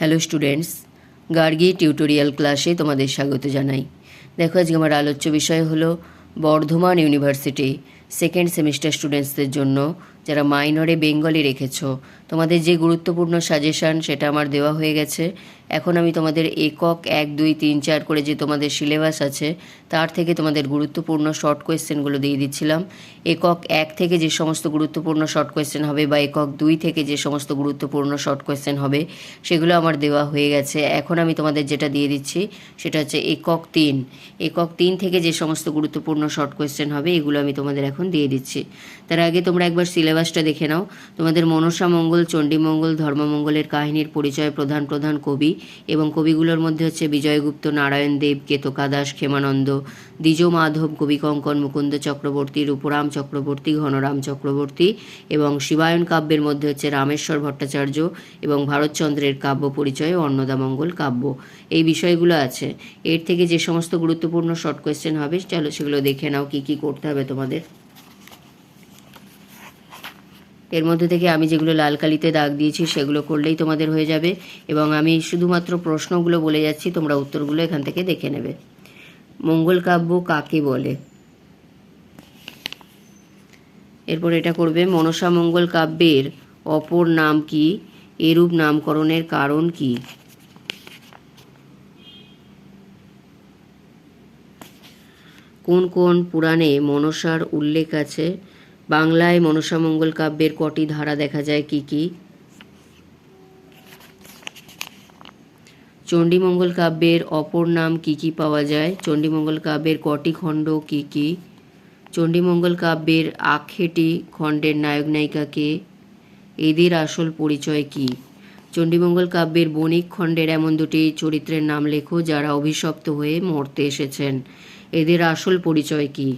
Hello students Gargi tutorial ক্লাসে তোমাদের স্বাগত জানাই। দেখো, আজকে আমার আলোচ্য বিষয় হলো বর্ধমান ইউনিভার্সিটি সেকেন্ড সেমিস্টার স্টুডেন্টসদের জন্য যারা মাইনরে বেঙ্গলি রেখেছো, তোমাদের যে গুরুত্বপূর্ণ সাজেশান সেটা আমার দেওয়া হয়ে গেছে। এখন আমি তোমাদের একক এক, দুই, তিন, চার করে যে তোমাদের সিলেবাস আছে, তার থেকে তোমাদের গুরুত্বপূর্ণ শর্ট কোয়েশ্চেনগুলো দিয়ে দিচ্ছিলাম। একক এক থেকে যে সমস্ত গুরুত্বপূর্ণ শর্ট কোয়েশ্চেন হবে বা একক দুই থেকে যে সমস্ত গুরুত্বপূর্ণ শর্ট কোয়েশ্চেন হবে, সেগুলো আমার দেওয়া হয়ে গেছে। এখন আমি তোমাদের যেটা দিয়ে দিচ্ছি, সেটা হচ্ছে একক তিন। একক তিন থেকে যে সমস্ত গুরুত্বপূর্ণ শর্ট কোয়েশ্চেন হবে, এগুলো আমি তোমাদের এখন দিয়ে দিচ্ছি। তার আগে তোমরা একবার সিলেবাসটা দেখে নাও। তোমাদের মনসা মঙ্গল চণ্ডীমঙ্গল ধর্মমঙ্গলের কাহিনীর পরিচয় প্রধান প্রধান কবি এবং কবিগুলোর মধ্যে হচ্ছে বিজয়গুপ্ত, নারায়ণ দেব, কেতকা দাস, ক্ষেমানন্দ, দ্বিজ মাধব, কবি কঙ্কন, মুকুন্দ চক্রবর্তী, রূপরাম চক্রবর্তী, ঘনরাম চক্রবর্তী এবং শিবায়ন কাব্যের মধ্যে হচ্ছে রামেশ্বর ভট্টাচার্য এবং ভারতচন্দ্রের কাব্য পরিচয় অন্নদামঙ্গল কাব্য। এই বিষয়গুলো আছে। এর থেকে যে সমস্ত গুরুত্বপূর্ণ শর্ট কোয়েশ্চেন হবে, চলো সেগুলো দেখে নাও, কি কি করতে হবে তোমাদের। এর মধ্যে থেকে আমি যেগুলো লাল কালিতে দাগ দিয়েছি, সেগুলো করলেই তোমাদের হয়ে যাবে এবং আমি শুধুমাত্র প্রশ্নগুলো বলে যাচ্ছি, তোমরা উত্তরগুলো এখান থেকে দেখে নেবে। মঙ্গল কাব্য কাকে বলে? এরপর এটা করবে, মনসা মঙ্গল কাব্যের অপর নাম কি? এরূপ নামকরণের কারণ কি? কোন কোন পুরাণে মনসার উল্লেখ আছে? বাংলায় মনসামঙ্গল কাব্যের কটি ধারা দেখা যায়, কি কি? চণ্ডীমঙ্গল কাব্যের অপর নাম কি কি পাওয়া যায়? চণ্ডীমঙ্গল কাব্যের কটি খণ্ড কি কি? চণ্ডীমঙ্গল কাব্যের আখেটি খণ্ডের নায়ক নায়িকাকে এদের আসল পরিচয় কি? চণ্ডীমঙ্গল কাব্যের বণিক খণ্ডের এমন দুটি চরিত্রের নাম লেখো যারা অভিশপ্ত হয়ে মরতে এসেছেন। এদের আসল পরিচয় কি?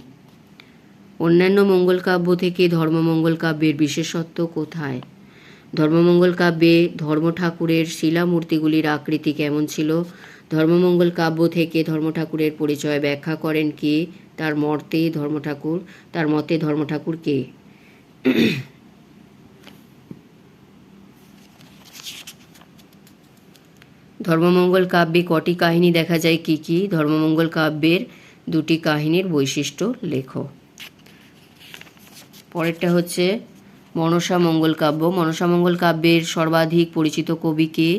অন্যান্য মঙ্গল কাব্য থেকে ধর্মমঙ্গল কাব্যের বিশেষত্ব কোথায়? ধর্মমঙ্গল কাব্যে ধর্ম ঠাকুরের শিলামূর্তিগুলির আকৃতি কেমন ছিল? ধর্মমঙ্গল কাব্য থেকে ধর্ম ঠাকুরের পরিচয় ব্যাখ্যা করেন কে? তার মর্তে ধর্ম ঠাকুর তার মতে ধর্ম ঠাকুর কে? ধর্মমঙ্গল কাব্যে কটি কাহিনী দেখা যায়? কি কি? ধর্মমঙ্গল কাব্যের দুটি কাহিনীর বৈশিষ্ট্য লেখো। পরেরটা হচ্ছে মনসা মঙ্গল কাব্য। মনসা মঙ্গল কাব্যের সর্বাধিক পরিচিত কবিকে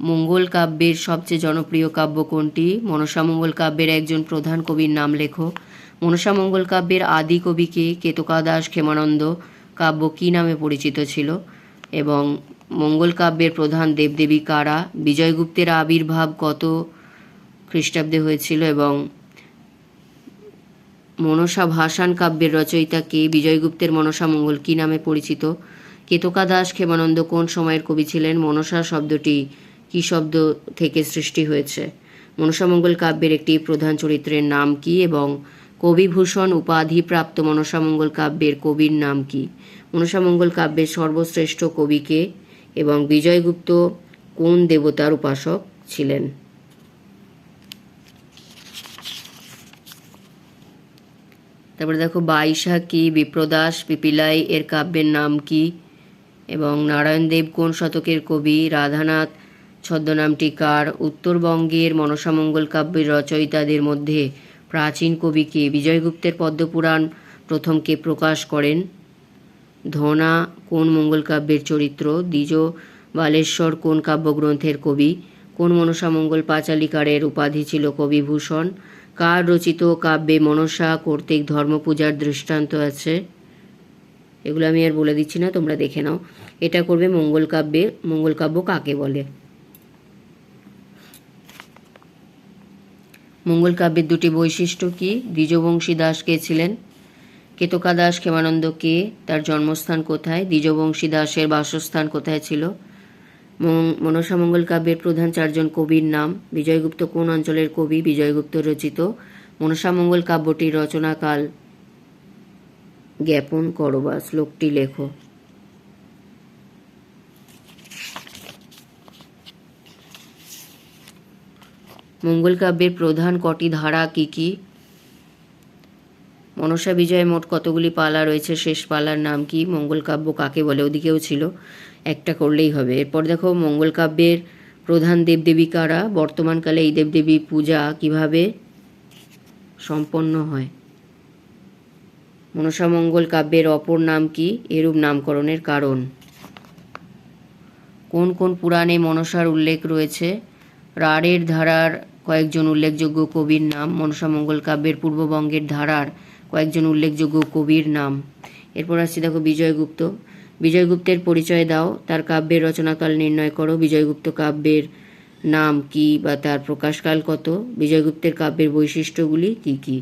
মঙ্গল কাব্যের সবচেয়ে জনপ্রিয় কাব্য কোনটি? মনসা মঙ্গল কাব্যের একজন প্রধান কবির নাম লেখো। মনসা মঙ্গল কাব্যের আদি কবিকে কেতকা দাস ক্ষেমানন্দ। কাব্য কী নামে পরিচিত ছিল? এবং মঙ্গল কাব্যের প্রধান দেবদেবী কারা? বিজয়গুপ্তের আবির্ভাব কত খ্রিস্টাব্দে হয়েছিল এবং মনসা ভাসান কাব্যের রচয়িতা কে? বিজয়গুপ্তের মনসা মঙ্গল কী নামে পরিচিত? কেতকা দাস ক্ষেমানন্দ কোন সময়ের কবি ছিলেন? মনসা শব্দটি কী শব্দ থেকে সৃষ্টি হয়েছে? মনসামঙ্গল কাব্যের একটি প্রধান চরিত্রের নাম কি এবং কবিভূষণ উপাধিপ্রাপ্ত মনসামঙ্গল কাব্যের কবির নাম কি? মনসামঙ্গল কাব্যের সর্বশ্রেষ্ঠ কবিকে এবং বিজয়গুপ্ত কোন দেবতার উপাসক ছিলেন? তারপরে দেখো বাইশা কি, বিপ্রদাস, পিপিলাই, এর কাব্যের নাম কি? এবং নারায়ণ দেব কোন শতকের কবি? রাধানাথ, ছদ্মনামটি কার? উত্তরবঙ্গের মনসামঙ্গল কাব্যের রচয়িতাদের মধ্যে প্রাচীন কবিকে বিজয়গুপ্তের পদ্মপুরাণ প্রথম কে প্রকাশ করেন? ধনা, কোন মঙ্গল কাব্যের চরিত্র? দ্বিজ, বালেশ্বর, কোন কাব্যগ্রন্থের কবি? কোন মনসামঙ্গল পাঁচালিকারের উপাধি ছিল কবিভূষণ কার রচিত কাব্যে মনসা কর্তৃক ধর্মপূজার দৃষ্টান্ত আছে? এগুলো আমি আর বলে দিচ্ছি না, তোমরা দেখে নাও। এটা করবে মঙ্গল কাব্যে, মঙ্গল কাব্য কাকে বলে? মঙ্গল কাব্যের দুটি বৈশিষ্ট্য কি? দ্বিজবংশী দাস কে ছিলেন? কেতকা দাস ক্ষেমানন্দ কে? তার জন্মস্থান কোথায়? দ্বিজবংশী দাসের বাসস্থান কোথায় ছিল? মনসামঙ্গল কাব্যের প্রধান চারজন কবির নাম। বিজয়গুপ্ত কোন অঞ্চলের কবি? বিজয়গুপ্ত রচিত। মনসামঙ্গল কাব্যটির রচনাকাল জ্ঞাপন করো বা শ্লোকটি লেখো। মঙ্গল কাব্যের প্রধান কটি ধারা কি কি? মনসা বিজয়ে মোট কতগুলি পালা রয়েছে? শেষ পালার নাম কি? মঙ্গল কাব্য কাকে বলে? ওদিকেও ছিল। একটা করলেই হবে। এরপর দেখো মঙ্গল কাব্যের প্রধান দেবদেবী কারা বর্তমানকালে এই দেবদেবী পূজা কীভাবে সম্পন্ন হয়? মনসামঙ্গল কাব্যের অপর নাম কি? এরূপ নামকরণের কারণ। কোন কোন পুরাণে মনসার উল্লেখ রয়েছে? রাঢ়ের ধারার কয়েকজন উল্লেখযোগ্য কবির নাম মনসামঙ্গল কাব্যের পূর্ববঙ্গের ধারার কয়েকজন উল্লেখযোগ্য কবির নাম। এরপর আসছি দেখো বিজয়গুপ্ত। বিজয়গুপ্তের পরিচয় দাও, তার কাব্যের রচনাকাল নির্ণয় করো। বিজয়গুপ্ত কাব্যের নাম কি বা তার প্রকাশকাল কত? বিজয়গুপ্তের কাব্যের বৈশিষ্ট্যগুলি কি কি?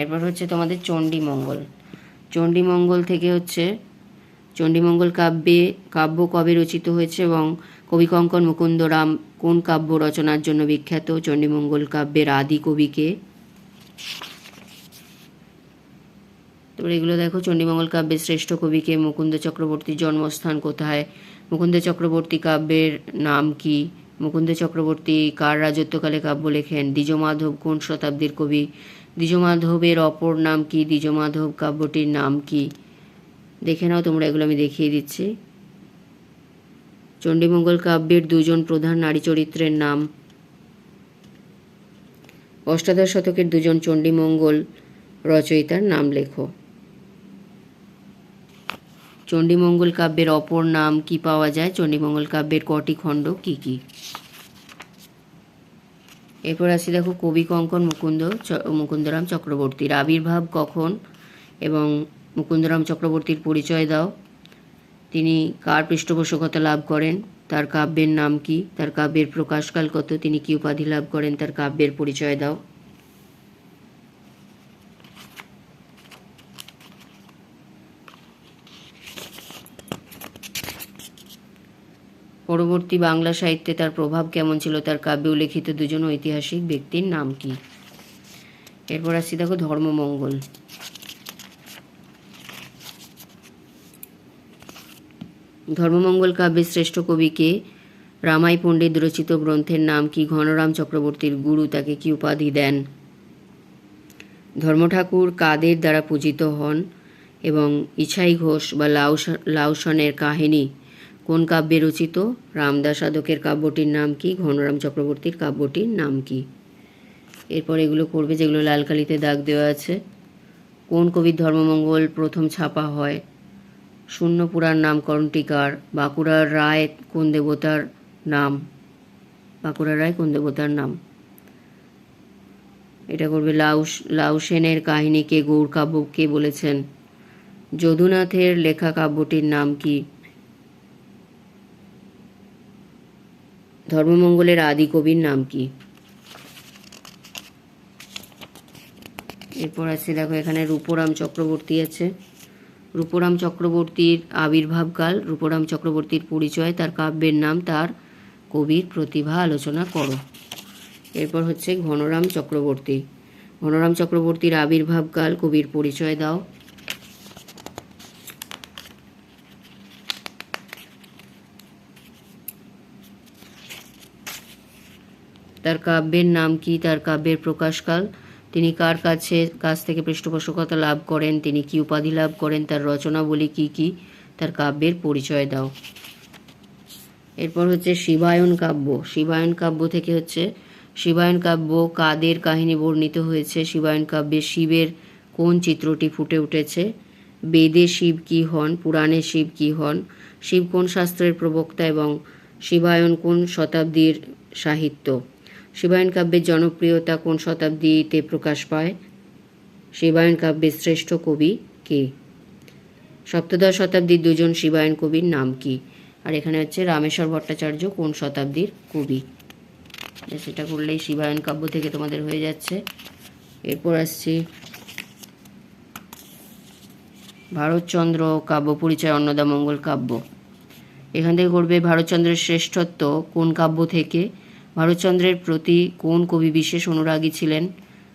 এরপর হচ্ছে তোমাদের চণ্ডীমঙ্গল। চণ্ডীমঙ্গল থেকে হচ্ছে, চণ্ডীমঙ্গল কাব্যে, কাব্য কবে রচিত হয়েছে এবং কবি কঙ্কন মুকুন্দরাম কোন কাব্য রচনার জন্য বিখ্যাত? চণ্ডীমঙ্গল কাব্যের আদি কবিকে। তারপরে এগুলো দেখো, চণ্ডীমঙ্গল কাব্যের শ্রেষ্ঠ কবিকে মুকুন্দ চক্রবর্তীর জন্মস্থান কোথায়? মুকুন্দ চক্রবর্তী কাব্যের নাম কি? মুকুন্দ চক্রবর্তী কার রাজত্বকালে কাব্য লেখেন? দ্বিজমাধব কোন শতাব্দীর কবি? দ্বিজমাধবের অপর নাম কি? দ্বিজমাধব কাব্যটির নাম কি? দেখে নাও, তোমরা এগুলো আমি দেখিয়ে দিচ্ছি। চণ্ডীমঙ্গল কাব্যের দুজন প্রধান নারী চরিত্রের নাম। অষ্টাদশ শতকের দুজন চণ্ডীমঙ্গল রচয়িতার নাম লেখো। চণ্ডীমঙ্গল কাব্যের অপর নাম কি পাওয়া যায়? চণ্ডীমঙ্গল কাব্যের কটি খণ্ড কি কি? এরপর আসি দেখো কবি কঙ্কন মুকুন্দ মুকুন্দরাম চক্রবর্তীর। আবির্ভাব কখন? এবং মুকুন্দরাম চক্রবর্তীর পরিচয় দাও। তিনি কার পৃষ্ঠপোষকতা লাভ করেন? তার কাব্যের নাম কি? তার কাব্যের প্রকাশকাল কত? তিনি কি উপাধি লাভ করেন? তার কাব্যের পরিচয় দাও। পরবর্তী বাংলা সাহিত্যে তার প্রভাব কেমন ছিল? তার কাব্যে উল্লেখিত দুজন ঐতিহাসিক ব্যক্তির নাম কি? এরপর আসছি দেখো ধর্মমঙ্গল। ধর্মমঙ্গল কাব্যের শ্রেষ্ঠ কবিকে রামাই পণ্ডিত রচিত গ্রন্থের নাম কি ঘনরাম চক্রবর্তীর গুরু তাকে কি উপাধি দেন? ধর্মঠাকুর কাদের দ্বারা পূজিত হন এবং ইছাই ঘোষ বা লাউস- লাউসনের কাহিনী কোন কাব্যে রচিত? রামদাস সাধকের কাব্যটির নাম কি? ঘনরাম চক্রবর্তীর কাব্যটির নাম কি? এরপর এগুলো করবে যেগুলো লাল কালিতে দাগ দেওয়া আছে। কোন কবির ধর্মমঙ্গল প্রথম ছাপা হয়? শূন্য পুরাণ নামকরণ টিকার বাঁকুড়ার রায় কোন দেবতার নাম? বাঁকুড়ার রায় কোন দেবতার নাম? এটা করবে লাউস, লাউসেনের কাহিনীকে গৌর কাব্য কে বলেছেন? যদুনাথের লেখা কাব্যটির নাম কি? ধর্মমঙ্গলের আদি কবির নাম কি? এরপর আছে দেখো, এখানে রূপরাম চক্রবর্তী আছে। রূপরাম চক্রবর্তীর আবির্ভাবকাল, রূপরাম চক্রবর্তীর পরিচয়, তার কাব্যের নাম, তার কবির প্রতিভা আলোচনা করো। এরপর হচ্ছে ঘনরাম চক্রবর্তী। ঘনরাম চক্রবর্তীর আবির্ভাবকাল, কবির পরিচয় দাও। তার কাব্যের নাম কি? তার কাব্যের প্রকাশকাল তিনি কার কাছে, কাছ থেকে পৃষ্ঠপোষকতা লাভ করেন, তিনি কি উপাধি লাভ করেন, তার রচনাবলী কি কি, তার কাব্যের পরিচয় দাও। এরপর হচ্ছে শিবায়ন কাব্য। শিবায়ন কাব্য থেকে হচ্ছে, শিবায়ন কাব্য কাদের কাহিনী বর্ণিত হয়েছে? শিবায়ন কাব্যে শিবের কোন চিত্রটি ফুটে উঠেছে? বেদে শিব কি হন? পুরাণে শিব কি হন? শিব কোন শাস্ত্রের প্রবক্তা এবং শিবায়ন কোন শতাব্দীর সাহিত্য? শিবায়ন কাব্যের জনপ্রিয়তা কোন শতাব্দীতে প্রকাশ পায়? শিবায়ন কাব্যের শ্রেষ্ঠ কবি কে? সপ্তদশ শতাব্দীর দুজন শিবায়ন কবির নাম কি? আর এখানে হচ্ছে রামেশ্বর ভট্টাচার্য কোন শতাব্দীর কবি? সেটা করলেই শিবায়ন কাব্য থেকে তোমাদের হয়ে যাচ্ছে। এরপর আসছি ভারতচন্দ্র কাব্য পরিচয় অন্নদামঙ্গল কাব্য। এখান থেকে করবে ভারতচন্দ্রের শ্রেষ্ঠত্ব কোন কাব্য থেকে? ভারতচন্দ্রের প্রতি কোন কবি বিশেষ অনুরাগী ছিলেন?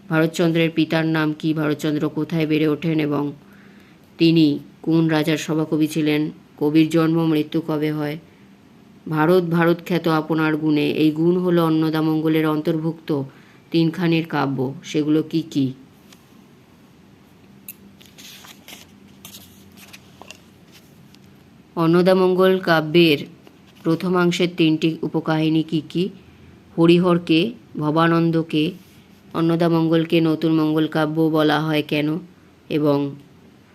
ভারতচন্দ্রের পিতার নাম কি? ভারতচন্দ্র কোথায় বেড়ে ওঠেন? এবং তিনি কোন রাজার সভাকবি ছিলেন? কবির জন্ম, মৃত্যু কবে হয়? ভারত ভারত খ্যাত আপনার গুণে এই গুণ হলো অন্নদামঙ্গলের অন্তর্ভুক্ত তিনখানের কাব্য। সেগুলো কি কি? অন্নদামঙ্গল কাব্যের প্রথমাংশের তিনটি উপকাহিনী কি কি? হরিহরকে, ভবানন্দকে, অন্নদামঙ্গলকে নতুন মঙ্গল কাব্য বলা হয় কেন? এবং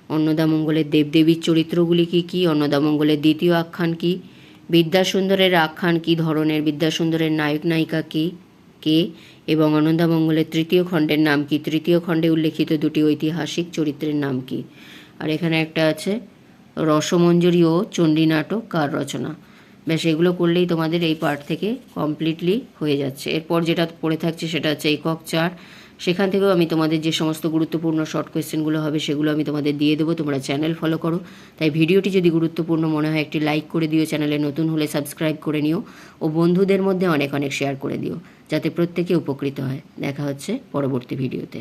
অন্নদামঙ্গলের দেবদেবীর চরিত্রগুলি কি কি? অন্নদামঙ্গলের দ্বিতীয় আখ্যান কি? বিদ্যাসুন্দরের আখ্যান কি? ধরনের বিদ্যাসুন্দরের নায়ক নায়িকা কি? কে? এবং অন্নদামঙ্গলের তৃতীয় খণ্ডের নাম কি? তৃতীয় খণ্ডে উল্লেখিত দুটি ঐতিহাসিক চরিত্রের নাম কি? আর এখানে একটা আছে, রসমঞ্জরি ও চণ্ডী নাটক কার রচনা? ব্যাস, এগুলো করলেই তোমাদের এই পার্ট থেকে কমপ্লিটলি হয়ে যাচ্ছে। এরপর যেটা পড়ে থাকছে সেটা হচ্ছে একক চার। সেখান থেকেও আমি তোমাদের যে সমস্ত গুরুত্বপূর্ণ শর্ট কোয়েশ্চেনগুলো হবে সেগুলো আমি তোমাদের দিয়ে দেবো, তোমরা চ্যানেল ফলো করো। তাই ভিডিওটি যদি গুরুত্বপূর্ণ মনে হয়, একটি লাইক করে দিও চ্যানেলে নতুন হলে সাবস্ক্রাইব করে নিও ও বন্ধুদের মধ্যে অনেক অনেক শেয়ার করে দিও, যাতে প্রত্যেকে উপকৃত হয়। দেখা হচ্ছে পরবর্তী ভিডিওতে